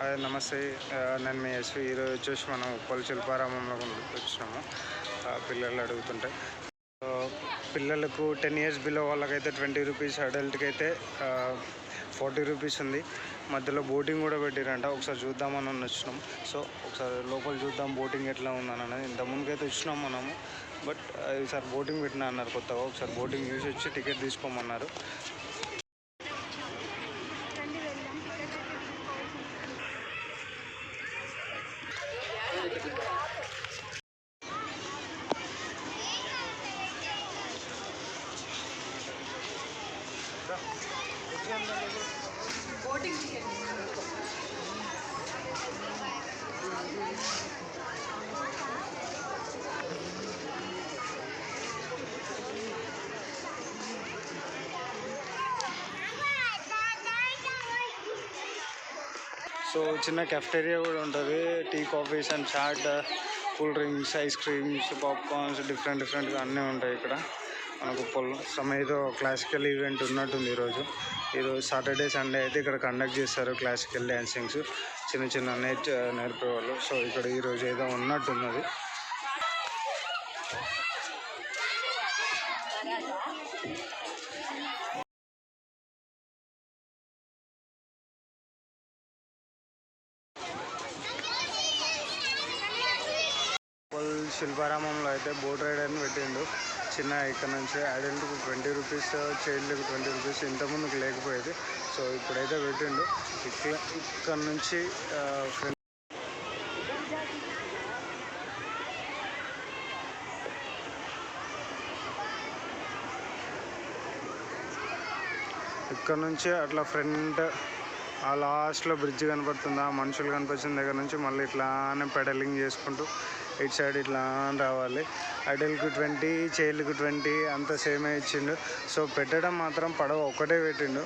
Hi నమస్తే. నేను మీ యశ్వి ఈరోజు వచ్చేసి మనం ఉప్పల్ శిల్పారామంలో వచ్చినాము. పిల్లలు అడుగుతుంటే. పిల్లలకు టెన్ ఇయర్స్ బిలో వాళ్ళకైతే ట్వంటీ రూపీస్ అడల్ట్కి అయితే ఫార్టీ రూపీస్ ఉంది. మధ్యలో బోటింగ్ కూడా పెట్టిరంట. ఒకసారి చూద్దామని వచ్చినాం. సో ఒకసారి లోపల చూద్దాం బోటింగ్ ఎట్లా ఉందని అనేది ఇంతకుముందుకైతే అయితే వచ్చినాం మనము. బట్ ఈసారి బోటింగ్ పెట్టినా అన్నారు కొత్తగా. ఒకసారి బోటింగ్ చూసి వచ్చి టికెట్ తీసుకోమన్నారు. సో చిన్న కెఫ్టేరియా కూడా ఉంటుంది. Tea coffees and chaat cool drinks ice creams popcorns different డిఫరెంట్గా అన్నీ ఉంటాయి ఇక్కడ. మనకు పొల్ సమ్ ఏదో క్లాసికల్ ఈవెంట్ ఉన్నట్టుంది ఈరోజు. ఈరోజు సాటర్డే సండే అయితే ఇక్కడ కండక్ట్ చేస్తారు క్లాసికల్ డ్యాన్సింగ్స్ చిన్న చిన్న నేర్చ నేర్పేవాళ్ళు. సో ఇక్కడ ఈరోజు ఏదో ఉన్నట్టున్నది. ఉప్పల్ శిల్పారామంలో అయితే బోట్ రైడ్ అని పెట్టిండు. చిన్న ఇక్కడ నుంచి అడల్ట్కి ట్వంటీ రూపీస్ చైల్డ్కి ట్వంటీ రూపీస్ ఇంతకుముందుకు లేకపోయేది. సో ఇప్పుడైతే పెట్టిండు. ఇక్కడ ఇక్కడ నుంచి ఫ్రెండ్ ఇక్కడ నుంచి అట్లా ఫ్రంట్ ఆ లాస్ట్లో బ్రిడ్జ్ కనపడుతుంది? ఆ మనుషులు కనిపించిన దగ్గర నుంచి మళ్ళీ ఇట్లానే పెడలింగ్ చేసుకుంటూ ఇటు సైడ్ ఇట్లా రావాలి. అడల్ట్కి ట్వంటీ చైల్డ్కి ట్వంటీ అంత సేమే ఇచ్చిండు. సో పెట్టడం మాత్రం పడవ ఒకటే పెట్టిండు.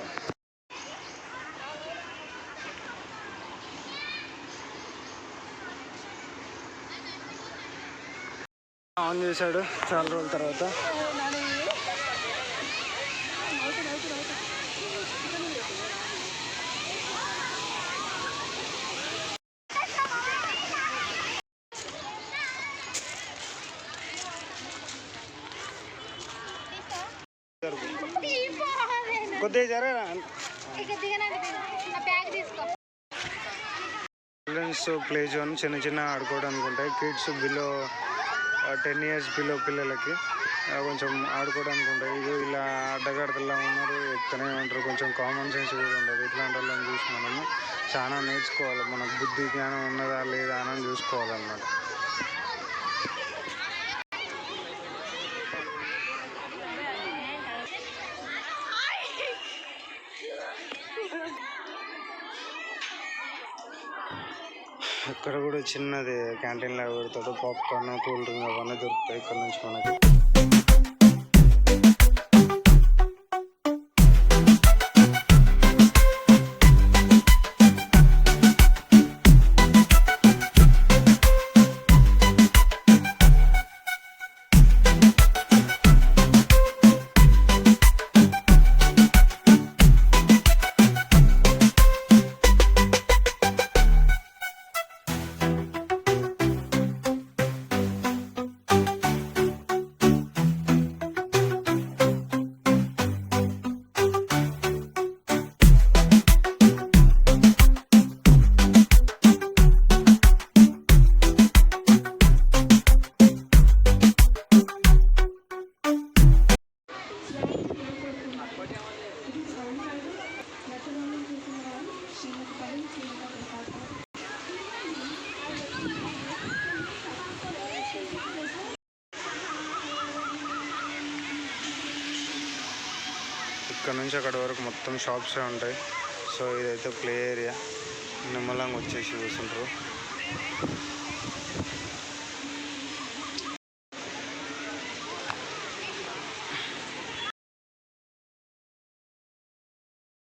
ఆన్ చేశాడు. చాలా రోజుల తర్వాత. కొద్దిగా చిల్డ్రన్స్ ప్లే జోన్ చిన్న చిన్న ఆడుకోవడానికి ఉంటాయి. Kids below ten years below పిల్లలకి ఆ, కొంచెం ఆడుకోవడానికి ఉంటాయి. ఇది ఇలా అడ్డగడతలా ఉన్నారు ఎత్తనే ఉంటారు. కొంచెం కామన్ సెన్స్ కూడా ఉండదు. ఇట్లాంటి వాళ్ళని చూసి మనము చాలా నేర్చుకోవాలి. మనకు బుద్ధి జ్ఞానం ఉన్నదా లేదా అని చూసుకోవాలన్నమాట. ఇక్కడ కూడా చిన్నది క్యాంటీన్ లాగా పెడతాడు. పాప్కార్న్ కూల్ డ్రింక్ అవన్నీ దొరుకుతాయి ఇక్కడ నుంచి మనకి. ఇక్కడ నుంచి అక్కడ వరకు మొత్తం షాప్సే ఉంటాయి. సో ఇదైతే ప్లే ఏరియా. నిమ్మలంగా వచ్చేసి కూర్చుంటారు